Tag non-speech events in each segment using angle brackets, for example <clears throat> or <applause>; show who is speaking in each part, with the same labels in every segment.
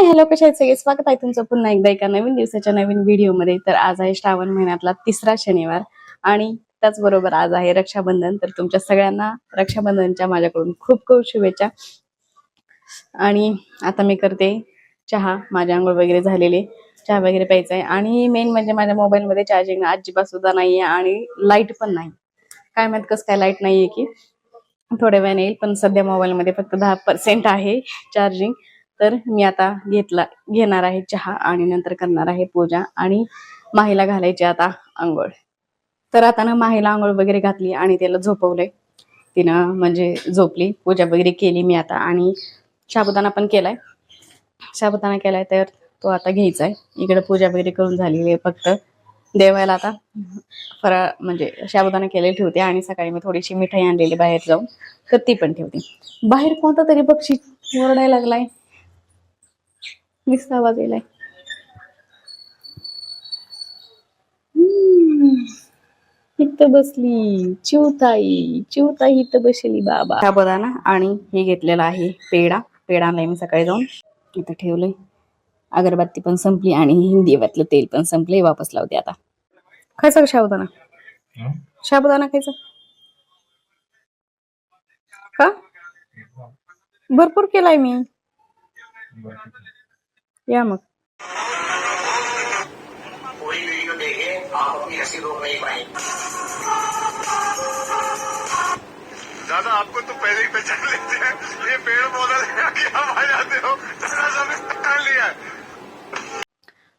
Speaker 1: Hi hello कशा आहेत सगळे? स्वागत आहे तुमचं पुन्हा एकदा एका नवीन दिवसाच्या नवीन व्हिडिओमध्ये. तर आज आहे श्रावण महिन्यातला तिसरा शनिवार आणि त्याचबरोबर आज आहे रक्षाबंधन. तर तुमच्या सगळ्यांना रक्षाबंधनच्या माझ्याकडून खूप खूप शुभेच्छा. आणि आता मी करते चहा. माझ्या आंघोळ वगैरे झालेले. चहा वगैरे प्यायचा आहे. आणि मेन म्हणजे माझ्या मोबाईलमध्ये चार्जिंग अजिबात सुद्धा आहे आणि लाइट पण नाही. काय माहीत कसं काय लाइट नाहीये की. थोड्या वेळाने येईल पण सध्या मोबाईलमध्ये फक्त दहा पर्सेंट आहे चार्जिंग तर मी आता घेतला घेणार आहे चहा आणि नंतर करणार आहे पूजा आणि माहीला घालायची आता आंघोळ. तर आता ना माहीला आंघोळ वगैरे घातली आणि त्याला झोपवलंय. तिनं म्हणजे झोपली पूजा वगैरे केली मी आता आणि साबुदाणा पण केलाय. साबुदाणा केलाय तर तो आता घ्यायचा आहे इकडे पूजा वगैरे करून झालेली आहे फक्त. देवायला आता फराळ म्हणजे शाबुदाना केलेली ठेवते आणि सकाळी मी थोडीशी मिठाई आणलेली बाहेर जाऊन तर ती पण ठेवते. बाहेर कोणता तरी पक्षी ओरडायला लागलाय. नुसता आवाज यायलाय हम्म. इथं बसली. चिवताई. चिवताई इथं बसली बाबा. साबुदाणा आणि हे घेतलेला आहे पेढा. पेढा आणलाय मी सकाळी जाऊन इथं ठेवलंय. अगरबत्ती पण संपली आणि देवातलं तेल पण संपले वापस लावते आता. खायचा का साबुदाणा साबुदाणा खायचा? का? भरपूर केलाय मी. या मग.
Speaker 2: पूरी वीडियो देखें आप अपनी हंसी रोक नहीं पाएंगे दादा आपको तो पहले ही पहचान लेते हैं। ये पेड़ पौधा लगा के आप आ जाते हो। पहचान लिया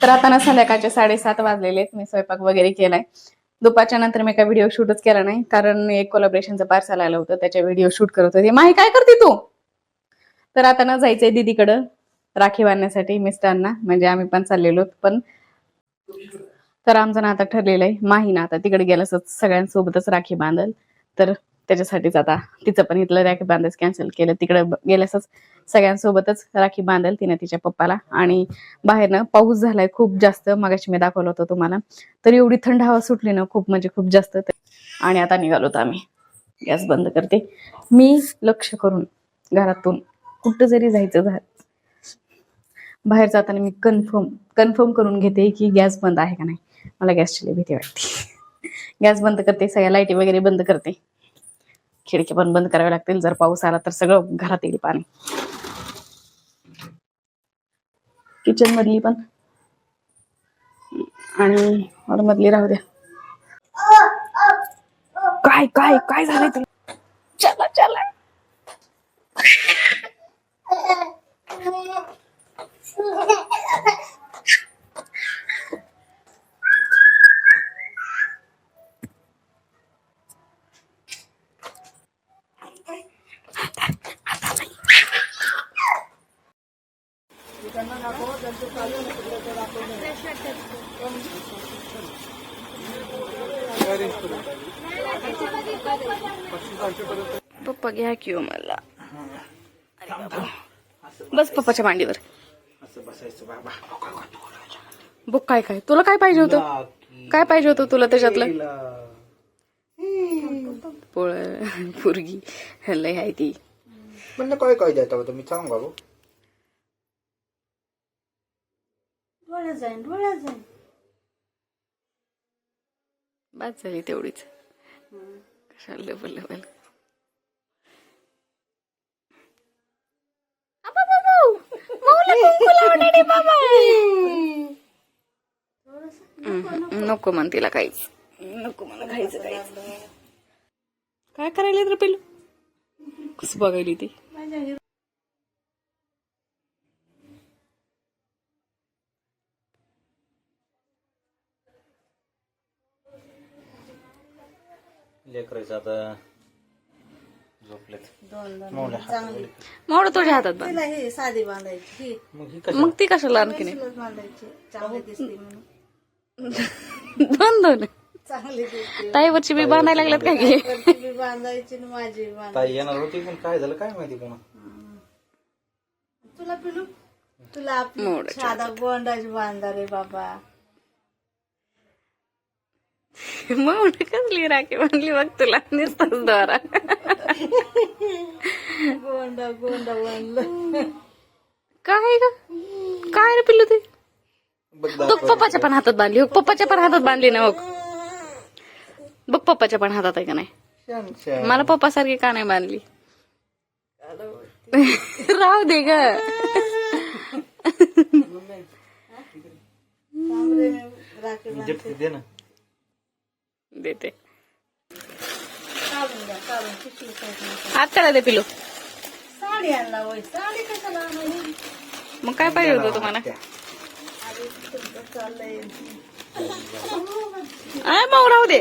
Speaker 1: तर आता ना संध्याकाळचे साडेसात वाजलेले मी स्वयंपाक वगैरे केलाय. दुपारच्या नंतर मी काय व्हिडिओ शूटच केला नाही. कारण एक कोलॅबरेशनचं पार्सल आलं होतं. त्याच्या व्हिडिओ शूट करत होते. माही काय करते तू? तर आता ना जायचंय दीदीकडं. राखी बांधण्यासाठी मिस्टरांना म्हणजे आम्ही पण चाललेलो पण तर आमचं ना आता ठरलेलं आहे. माही ना आता तिकडे गेल्यास सगळ्यांसोबतच राखी बांधल. तर त्याच्यासाठीच आता तिचं पण इथलं राखी बांधायचं कॅन्सल केलं. तिकडे गेल्यासच सगळ्यांसोबतच राखी बांधल तिने तिच्या पप्पाला. आणि बाहेरनं पाऊस झालाय खूप जास्त. मगाशी मी दाखवलं होतं तुम्हाला. तर एवढी थंड हवा सुटली ना खूप म्हणजे खूप जास्त. आणि आता निघालो होतो आम्ही. गॅस बंद करते. मी लक्ष करून घरातून कुठं जरी जायचं झालं बाहेर जाताना मी कन्फर्म कन्फर्म करून घेते की गॅस बंद आहे का नाही. मला गॅसची भीती वाटते. <laughs> गॅस बंद करते सगळ्या लाईटी वगैरे बंद करते. खिडकी पण बंद कराव्या लागतील जर पाऊस आला तर सगळं घरात येईल पाणी. किचन मधली पण. आणि हॉल मधली राहू द्या. काय काय काय झालंय तुला? चला चला. पप्पा घ्या किंवा मला. बस पप्पाच्या मांडीवर. बघ काय काय. तुला काय पाहिजे होतं? काय पाहिजे होतं तुला त्याच्यातलं? पोळ पुरगी. लय आहे ती.
Speaker 3: म्हणलं काय काय द्यायचं होतं? मी सांग बाबू
Speaker 1: बाद झाली तेवढीच. कशाला लेवल लेवल <laughs> नको म्हण तिला काहीच. नको मला खायचं काहीच. काय करायला तर पेलू कसं बघायली ती?
Speaker 3: लेकरायचं आता.
Speaker 1: मावळ तुझ्या हातात बांध
Speaker 4: तिला ही साधी बांधायची
Speaker 3: मग ही
Speaker 1: ती कशाला आणखी
Speaker 4: बांधायची. चांगली दिसते म्हणून.
Speaker 1: दोन दोन
Speaker 4: चांगली दिसते
Speaker 1: ताईवरची बी बांधायला लागल्यात काय घे
Speaker 4: वरची बी बांधायची आणि माझी बी बांधायची.
Speaker 3: ताई येणार होती पण काय झालं? काय माहिती पुन्हा?
Speaker 4: तुला पिलू? तुला आपली साधा गोंडाची बांधा रे बाबा.
Speaker 1: मग कसली राखी म्हणली बघ तुला? नुसताच द्वारा <laughs>
Speaker 4: गोंडा गोंडा बांधलं.
Speaker 1: काय ग? काय रे पिल्लू ते?
Speaker 3: बघ
Speaker 1: पप्पाच्या पण हातात बांधली हो पप्पाच्या पण हातात बांधली ना बघ बघ पप्पाच्या पण हातात आहे का नाही.
Speaker 3: छान छान.
Speaker 1: मला पप्पा सारखी का नाही बांधली? <laughs> राहू दे ग. देते. करा दे पिलू.
Speaker 4: साडी आणला साडी कशाला
Speaker 1: मग काय पाहिजे होतं तुम्हाला? आय मग राहू दे.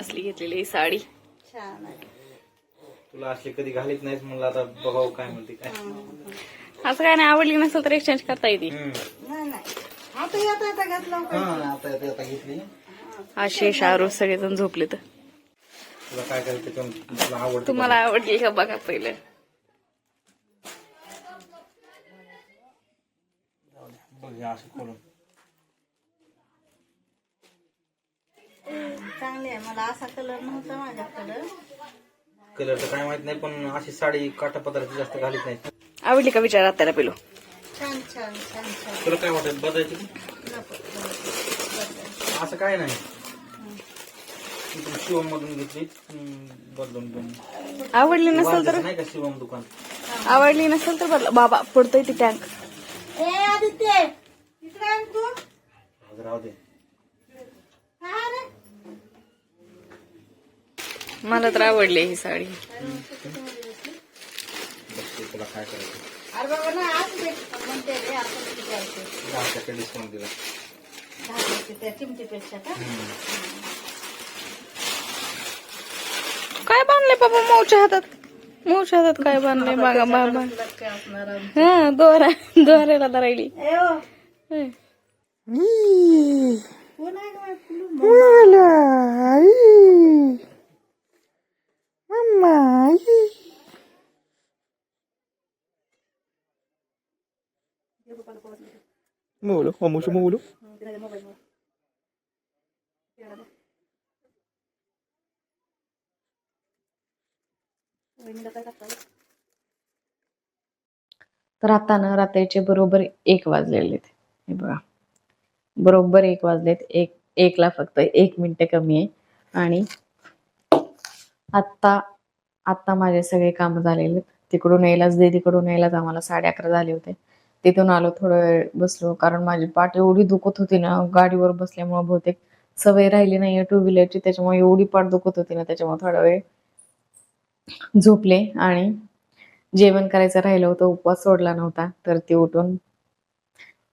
Speaker 1: असली घेतलेली साडी.
Speaker 4: छान आहे.
Speaker 3: तुला असली कधी घालीत नाहीस म्हणलं आता बघावं काय म्हणते काय?
Speaker 1: असं काय नाही आवडली नसेल तर एक्सचेंज करता येते.
Speaker 4: नाही नाही. आता येता आता घातलं
Speaker 3: हा आता आता आता घेतली.
Speaker 1: आशे शाहरुख सगळेजण झोपले तर
Speaker 3: तुला काय करायचं ते तुला आवडतं
Speaker 1: तुम्हाला आवडली का? बघा पहिलं.
Speaker 3: बघ हे असं खोलून.
Speaker 4: चांगली आहे. मला असा कलर नव्हता माझ्याकडं.
Speaker 3: कलरचं काय माहीत नाही पण अशी साडी काटापत्राची जास्त घालीत नाही
Speaker 1: आवडली का विचारा त्याला पिलू?
Speaker 4: छान छान छान छान.
Speaker 3: तुला काय वाटत बदलायची का?
Speaker 4: नको, नको.
Speaker 3: असं काय नाही. शिवम मधून घेतली हम्म, बदलून घेऊन.
Speaker 1: आवडली नसेल तर?
Speaker 3: नाही का शिवम दुकान?
Speaker 1: आवडली नसेल तर बदला. बाबा पडतोय ती टँक
Speaker 4: ए आदित्य!
Speaker 3: राहू दे.
Speaker 4: काय रे
Speaker 1: मला तर आवडली ही साडी.
Speaker 3: तुला काय करायचं.
Speaker 4: अरे बाबा ना आज दे म्हणते रे आपण विचारते
Speaker 3: दहा टक्के डिस्काउंट दिला
Speaker 4: दहा टक्के त्या किमतीपेक्षा का?
Speaker 1: काय बांधले बाबा मऊच्या हातात? मऊच्या हातात काय बांधले? बघा बाबा
Speaker 4: तुला काय असणार? आहे?
Speaker 1: हा दोरा दोऱ्याला धरायली
Speaker 4: ए ओ,
Speaker 1: हं.
Speaker 4: कोण आहे गं पिल्लू?
Speaker 3: मोulu omushu moulu
Speaker 1: तर आता ना रात्रीचे बरोबर एक वाजलेले आहेत हे बघा. बरोबर एक वाजलेत. एक एकला फक्त. एक मिनिट कमी आहे. आणि आत्ता आत्ता माझे सगळे काम झालेले. तिकडून यायलाच दीदीकडून यायलाच. आम्हाला साडे अकरा झाले होते. तिथून आलो थोडा वेळ बसलो. कारण माझी पाठ एवढी दुखत होती ना गाडीवर बसल्यामुळे बहुतेक. सवय राहिली नाहीये टू व्हीलरची त्याच्यामुळे एवढी पाठ दुखत होती ना त्याच्यामुळे थोडा वेळ झोपले. आणि जेवण करायचं राहिलं होतं. उपवास सोडला नव्हता. तर ते उठून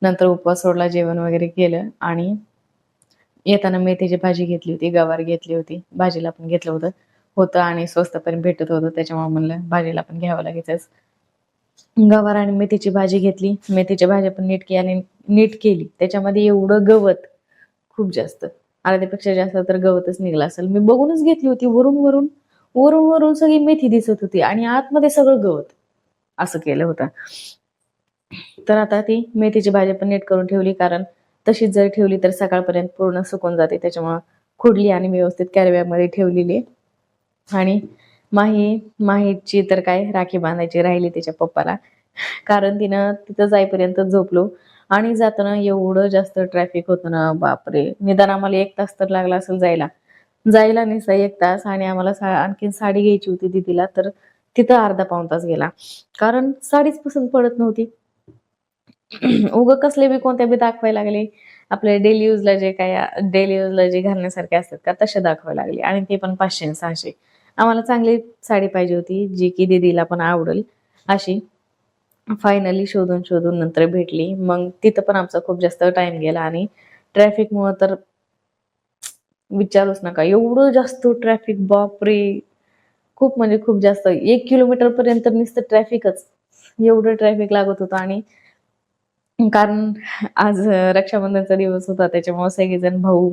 Speaker 1: नंतर उपवास सोडला जेवण वगैरे केलं आणि येताना मेथीची भाजी घेतली होती गवार घेतली होती भाजीला पण घेतलं होतं. होतं आणि स्वस्त पण भेटत होतं त्याच्यामुळे म्हणलं भाजीला पण घ्यावं लागायचंच गवार आणि मेथीची भाजी घेतली. मेथीची भाजी पण नीट केली आणि नीट केली. त्याच्यामध्ये एवढं गवत खूप जास्त. अर्ध्यापेक्षा जास्त तर गवतच निघलं असेल. मी बघूनच घेतली होती वरून वरून. वरून वरून सगळी मेथी दिसत होती आणि आतमध्ये सगळं गवत असं केलं होतं. तर आता ती मेथीची भाजी पण नीट करून ठेवली कारण तशीच जर ठेवली तर सकाळपर्यंत पूर्ण सुकून जाते. त्याच्यामुळं खुडली आणि व्यवस्थित कॅरव्यामध्ये ठेवलेली आणि माही माहीची तर काय राखी बांधायची राहिली तिच्या पप्पाला. कारण तिनं तिथं जाईपर्यंत झोपलो आणि जाताना एवढं जास्त ट्रॅफिक होतं ना बापरे. निदान आम्हाला एक तास तर लागला असेल जायला. जायला निसा एक तास आणि आम्हाला सा आणखीन साडी घ्यायची होती दीदीला तर तिथं अर्धा पाऊण तास गेला. कारण साडीच पसंत पडत नव्हती. <clears throat> उगं कसले बी कोणत्या बी दाखवायला लागले. आपल्या डेली यूजला जे काय डेली यूजला जे घालण्यासारखे असतात का तसे दाखवायला लागले. आणि ते पण पाचशे सहाशे. आम्हाला चांगली साडी पाहिजे होती जी की दीदीला पण आवडेल. अशी. फायनली शोधून शोधून नंतर भेटली. मग तिथं पण आमचा खूप जास्त टाइम गेला. आणि ट्रॅफिकमुळं तर विचारूच नका. एवढं जास्त ट्रॅफिक बापरे! खूप म्हणजे खूप जास्त. एक किलोमीटर पर्यंत नुसतं ट्रॅफिकच एवढं ट्रॅफिक लागत होतं आणि कारण आज रक्षाबंधनचा दिवस होता त्याच्यामुळे सगळेजण भाऊ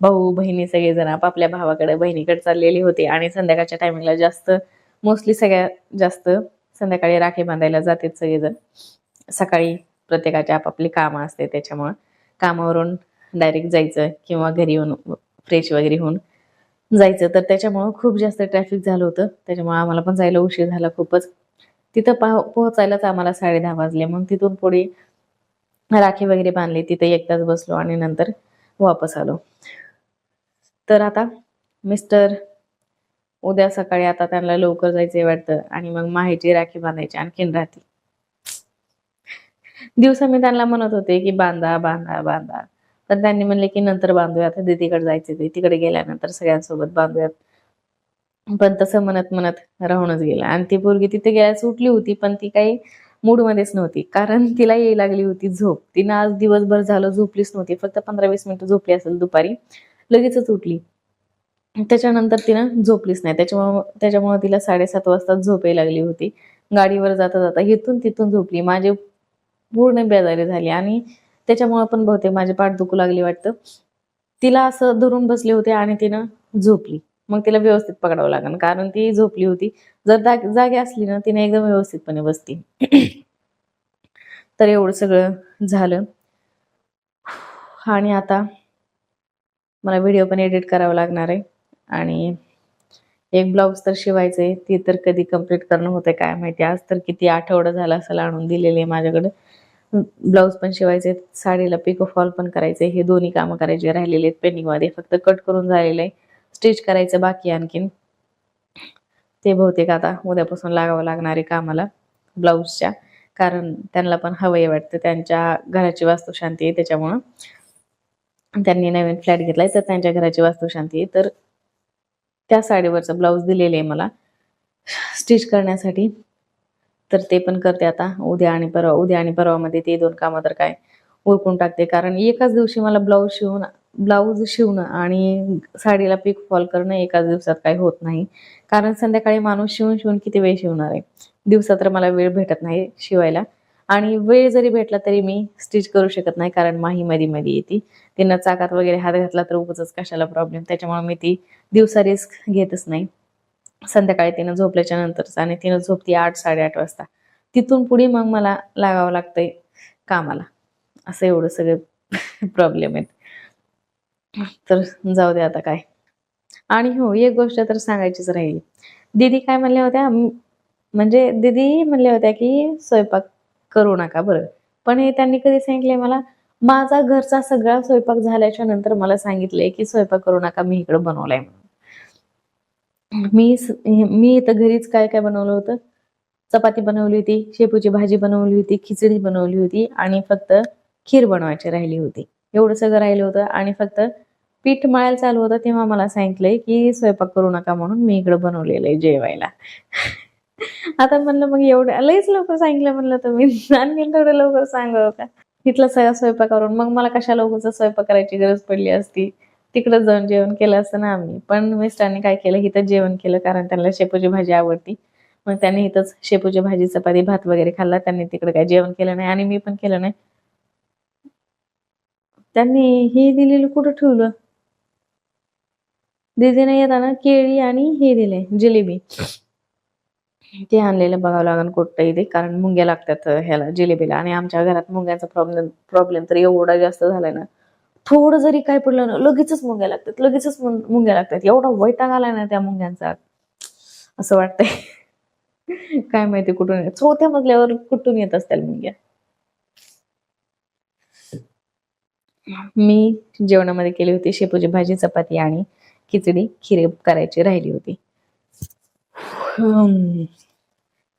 Speaker 1: भाऊ बहिणी सगळेजण आपापल्या भावाकडे बहिणीकडे चाललेली होती आणि संध्याकाळच्या टायमिंगला जास्त मोस्टली सगळ्या जास्त संध्याकाळी राखी बांधायला जातात सगळेजण. सकाळी प्रत्येकाची आपापली कामं असते त्याच्यामुळं कामावरून डायरेक्ट जायचं किंवा घरी येऊन फ्रेश वगैरे होऊन जायचं. तर त्याच्यामुळं खूप जास्त ट्रॅफिक झालं होतं. त्याच्यामुळे आम्हाला पण जायला उशीर झाला खूपच. तिथं पाह पोहोचायलाच आम्हाला साडे दहा वाजले. मग तिथून पुढे राखी वगैरे बांधली तिथे एकदाच बसलो आणि नंतर वापस आलो. तर आता मिस्टर उद्या सकाळी आता त्यांना लवकर जायचे वाटतं आणि मग माहिती राखी बांधायची आणखीन राहते. दिवसा मी त्यांना म्हणत होते की बांधा बांधा बांधा. तर त्यांनी म्हणले की नंतर बांधूया आता दीदीकडे जायचे ते. तिकडे गेल्यानंतर सगळ्यांसोबत बांधूयात. पण तसं म्हणत म्हणत राहूनच गेलं. आणि ती पोरगी तिथे गेल्यास उठली होती पण ती काही मूड मध्येच नव्हती. कारण तिला येई लागली होती झोप. तिनं आज दिवसभर झालं झोपलीच नव्हती. फक्त पंधरा वीस मिनिटं झोपली असेल दुपारी. लगेचच उठली. त्याच्यानंतर तिनं झोपलीच नाही. त्याच्यामुळे त्याच्यामुळे तिला साडेसात वाजता झोप यायला लागली होती. गाडीवर जाता जाता इथून तिथून झोपली. माझे पूर्ण बेजारी झाली. आणि त्याच्यामुळे पण बहुतेक माझी पाठ दुखू लागली वाटतं. तिला असं धरून बसले होते आणि तिनं झोपली. मग तिला व्यवस्थित पकडावं लागेल. कारण ती झोपली होती. जर जागी असली ना तिने एकदम व्यवस्थितपणे बसती. तर एवढं सगळं झालं. आणि आता मला व्हिडिओ पण एडिट करावा लागणार आहे. आणि एक ब्लाऊज तर शिवायचंय. ती तर कधी कंप्लीट करणं होतंय काय माहिती. आज तर किती आठवडा झाला असेल आणून दिलेले आहे माझ्याकडे. ब्लाऊज पण शिवायचे साडीला पिको फॉल पण करायचे हे दोन्ही कामं करायचे राहिलेले आहेत. पेंडिंगमध्ये फक्त कट करून झालेलं आहे. स्टिच करायचं बाकी आणखीन. ते बहुतेक आता उद्यापासून लागावं लागणारे कामाला ब्लाऊजच्या. कारण त्यांना पण हवंय वाटतं. त्यांच्या घराची वास्तुशांती आहे त्याच्यामुळं. त्यांनी नवीन फ्लॅट घेतलाय तर त्यांच्या घराची वास्तुशांती आहे. तर त्या साडीवरचं ब्लाऊज दिलेले आहे मला. स्टिच करण्यासाठी. तर ते पण करते आता. उद्या आणि परवा उद्या आणि परवामध्ये ते दोन कामं तर काय उरकून टाकते. कारण एकाच दिवशी मला ब्लाऊज शिवून ब्लाऊज शिवणं आणि साडीला पीक फॉल करणं एकाच दिवसात काही होत नाही. कारण संध्याकाळी माणूस शिवून शिवून किती वेळ शिवणार आहे? दिवसात तर मला वेळ भेटत नाही शिवायला. आणि वेळ जरी भेटला तरी मी स्टिच करू शकत नाही कारण माही मधी मधी येते. तिनं चाकात वगैरे हात घातला तर उगच कशाला प्रॉब्लेम त्याच्यामुळे मी ती दिवसा रिस्क घेतच नाही. संध्याकाळी तिनं झोपल्याच्या नंतरच आणि तिनं झोपती आठ साडेआठ वाजता. तिथून पुढे मग मला लागावं लागतंय कामाला. असं एवढं सगळं <laughs> प्रॉब्लेम आहेत. तर जाऊ दे आता काय. आणि हो एक गोष्ट तर सांगायचीच राहील. दीदी काय म्हणल्या होत्या? म्हणजे दीदी म्हणल्या होत्या की स्वयंपाक करू नका बरं. पण हे त्यांनी कधी सांगितलंय मला? माझा घरचा सगळा स्वयंपाक झाल्याच्यानंतर मला सांगितलंय की स्वयंपाक करू नका मी इकडे बनवलाय म्हणून. मी मी इथं घरीच काय काय बनवलं होतं? चपाती बनवली होती शेपूची भाजी बनवली होती खिचडी बनवली होती आणि फक्त खीर बनवायची राहिली होती. एवढं सगळं राहिलं होतं. आणि फक्त पीठ मळायला चालू होतं तेव्हा मला सांगितलंय की स्वयंपाक करू नका म्हणून मी इकडं बनवलेलं आहे जेवायला. आता म्हणलं मग एवढं लईच लवकर सांगितलं म्हणलं तुम्ही. आणखी थोडं लवकर सांगावं हो का? तिथला सगळा स्वयंपाक करून मग मला कशा लवकरचा स्वयंपाक करायची गरज पडली असती? तिकडं जाऊन जेवण केलं असतं ना आम्ही. पण मिस्टरांनी काय केलं इथं जेवण केलं कारण त्यांना शेपूची भाजी आवडती. मग त्यांनी इथंच शेपूची भाजी चपाती भात वगैरे खाल्ला. त्यांनी तिकडे काय जेवण केलं नाही. आणि मी पण केलं नाही. त्यांनी हे दिलेलं कुठं ठेवलं? दिदीने येताना केळी आणि हे दिले जिलेबी. ते आणलेलं बघावं लागेल कुठं इथे कारण मुंग्या लागतात ह्याला जिलेबीला. आणि आमच्या घरात मुंग्याचा प्रॉब्लेम प्रॉब्लेम तर एवढा जास्त झालाय ना थोडं जरी काय पडलं ना लगेचच मुंग्या लागतात लगेचच मुंग्या लागतात. एवढा वैताग आलाय ना त्या मुंग्यांचा. असं वाटतंय. <laughs> काय माहिती कुठून येत चौथ्या मजल्यावर कुठून येत असतील मुंग्या? मी जेवणामध्ये केली होती शेपूची भाजी चपाती आणि खिचडी खीर करायची राहिली होती.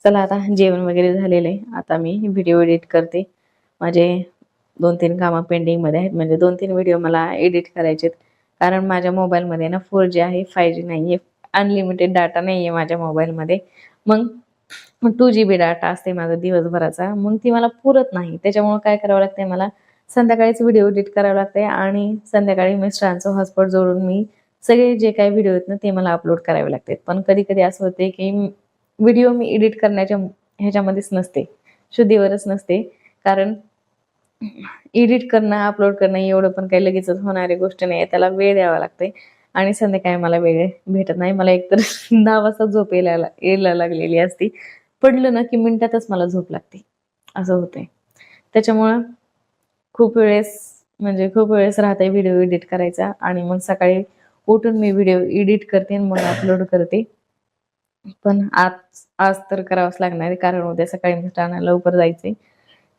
Speaker 1: चला आता जेवण वगैरे झालेलं आहे. आता मी व्हिडिओ एडिट करते. माझे दोन तीन कामं पेंडिंगमध्ये आहेत. म्हणजे दोन तीन व्हिडिओ मला एडिट करायचे आहेत. कारण माझ्या मोबाईलमध्ये ना फोर जी आहे फाय जी नाही आहे अनलिमिटेड डाटा नाही आहे माझ्या मोबाईलमध्ये मग टू जी बी डाटा असते माझा दिवसभराचा. मग ती मला पुरत नाही. त्याच्यामुळे काय करावं लागतंय मला? संध्याकाळीच व्हिडिओ एडिट करावं लागते आणि संध्याकाळी मिस्टरांचं हॉटस्पॉट जोडून मी सगळे जे काही व्हिडिओ आहेत ना ते मला अपलोड करावे लागतात. पण कधी कधी असं होते की व्हिडिओ मी एडिट करण्याच्या ह्याच्यामध्येच नसते. शुद्धीवरच नसते. कारण एडिट करणं अपलोड करणं एवढं पण काही लगेचच होणारी गोष्ट नाही आहे त्याला वेळ द्यावा लागते आणि संध्याकाळी मला वेळ भेटत नाही. मला एकतर <laughs> दहा वाजता झोप यायला यायला लागलेली असती. पडलं ना की मिनिटातच मला झोप लागते. असं होतंय. त्याच्यामुळं खूप वेळेस म्हणजे खूप वेळेस राहते व्हिडिओ एडिट करायचा आणि मग सकाळी उठून मी व्हिडिओ एडिट करते आणि मग अपलोड करते. पण आज आज तर करावंच लागणार आहे कारण उद्या सकाळी मिस्टरांना लवकर जायचे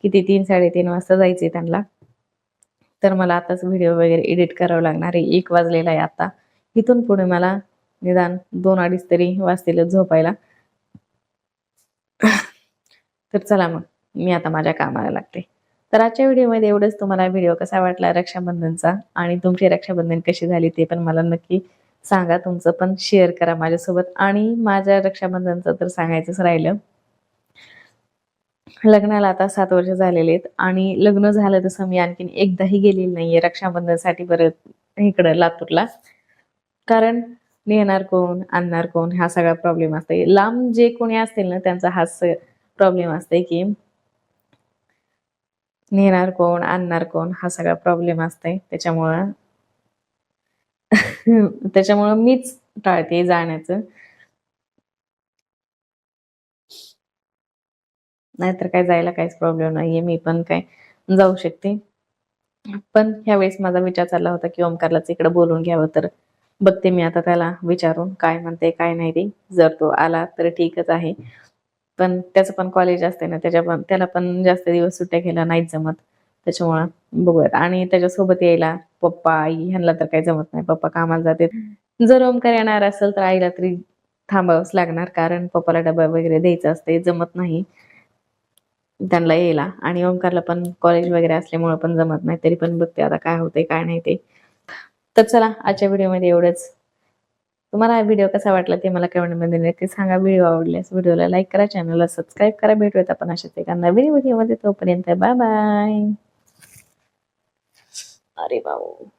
Speaker 1: किती? तीन साडेतीन वाजता जायचे त्यांना. तर मला आताच व्हिडिओ वगैरे एडिट करावं लागणार आहे. एक वाजलेला आहे आता. इथून पुढे मला निदान दोन अडीच तरी वाजतील झोपायला. तर चला मग मी आता माझ्या कामाला लागते. तर आजच्या व्हिडिओमध्ये एवढंच. तुम्हाला व्हिडिओ कसा वाटला रक्षाबंधनचा आणि तुमची रक्षाबंधन कशी झाली ते पण मला नक्की सांगा. तुमचं पण शेअर करा माझ्यासोबत. आणि माझ्या रक्षाबंधनचं तर सांगायचंच राहिलं. लग्नाला आता सात वर्ष झालेले आहेत आणि लग्न झालं तसं मी आणखीन एकदाही गेलेली नाहीये रक्षाबंधनसाठी परत इकडं लातूरला. कारण नेणार कोण आणणार कोण हा सगळा प्रॉब्लेम असते लांब जे कोणी असतील ना त्यांचा हाच प्रॉब्लेम असते की नेणार कोण आणणार कोण हा सगळा प्रॉब्लेम असतोय. त्याच्यामुळं <laughs> त्याच्यामुळं मीच टाळते जाण्याचं. नाहीतर काय जायला काहीच प्रॉब्लेम नाहीये मी पण काय जाऊ शकते. पण ह्यावेळेस माझा विचार चालला होता की ओमकारलाच इकडे बोलून घ्यावं तर बघते मी आता त्याला विचारून काय म्हणते काय नाही ते. जर तो आला तर ठीकच आहे. पण त्याचं पण कॉलेज असते ना त्याच्या पण त्याला पण जास्त दिवस सुट्ट्या घ्यायला नाहीच जमत. त्याच्यामुळं बघूयात. आणि त्याच्यासोबत यायला पप्पा आई ह्यांना तर काही जमत नाही. पप्पा कामाला जाते जर ओमकार येणार असेल तर आईला तरी थांबावंच लागणार कारण पप्पाला डबा वगैरे द्यायचा असते जमत नाही. त्यांना यायला. आणि ओमकारला पण कॉलेज वगैरे असल्यामुळे पण जमत नाही. तरी पण बघते आता काय होते काय नाही ते. तर चला आजच्या व्हिडिओमध्ये एवढंच. तुम्हाला हा व्हिडिओ कसा वाटला ते मला कमेंटमध्ये नक्की सांगा. व्हिडिओ आवडल्यास व्हिडिओला लाईक करा चॅनलला सबस्क्राईब करा. भेटूयात आपण अशाच एका नवीन व्हिडिओमध्ये तोपर्यंत बाय बाय अरे बाबू.